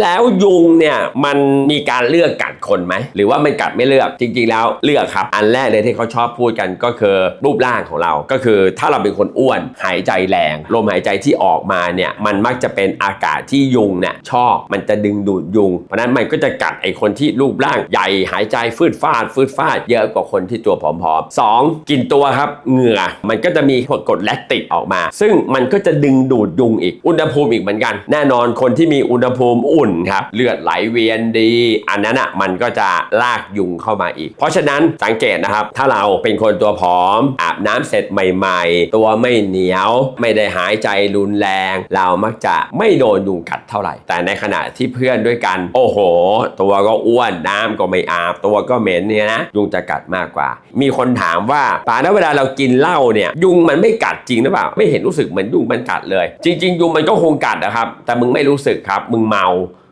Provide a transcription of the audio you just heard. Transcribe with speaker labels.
Speaker 1: แล้วยุงเนี่ยมันมีการเลือกกัดคนไหม หรือว่ามันกัดไม่เลือกจริง ๆ แล้วเลือกครับ อันแรกเลยที่เขาชอบพูดกันก็คือรูปร่างของเรา ก็คือถ้าเราเป็นคนอ้วนหายใจแรงลมหายใจที่ออกมาเนี่ยมันมักจะเป็นอากาศที่ยุงเนี่ยชอบมันจะดึงดูดยุง เพราะนั้นมันก็จะกัดไอคนที่รูปร่างใหญ่หายใจฟืดฟาดฟืดฟาด เยอะกว่าคนที่ตัวผอมๆสองกินตัวครับเหงื่อมันก็จะมีกรดแลคติกออกมา ซึ่งมันก็จะดึงดูดยุงอีกอุณหภูมิอีกเหมือนกัน แน่นอนคนที่มีอุณหภูมิอุ่นครับเลือดไหลเวียนดี อันนั้นอะมันก็จะลากยุงเข้ามาอีก เพราะฉะนั้นสังเกตนะครับ ถ้าเราเป็นคนตัวผอม อาบน้ำเสร็จใหม่ ๆ ตัวไม่เหนียว ไม่ได้หายใจรุนแรง เรามักจะไม่โดนยุงกัดเท่าไหร่ แต่ในขณะที่เพื่อนด้วยกัน โอ้โห ตัวก็อ้วนน้ำก็ไม่อาบ ตัวก็เหม็นเนี่ยนะยุงจะกัดมากกว่า มีคนถามว่าป่าแล้วเวลาเรากินเหล้าเนี่ยยุงมันไม่กัดจริงหรือเปล่าไม่เห็นรู้สึกเหมือนยุงมันกัดเลย จริง ๆ ยุงมันก็คงกัดนะครับ แต่มึงไม่รู้สึกครับ มึงเมา know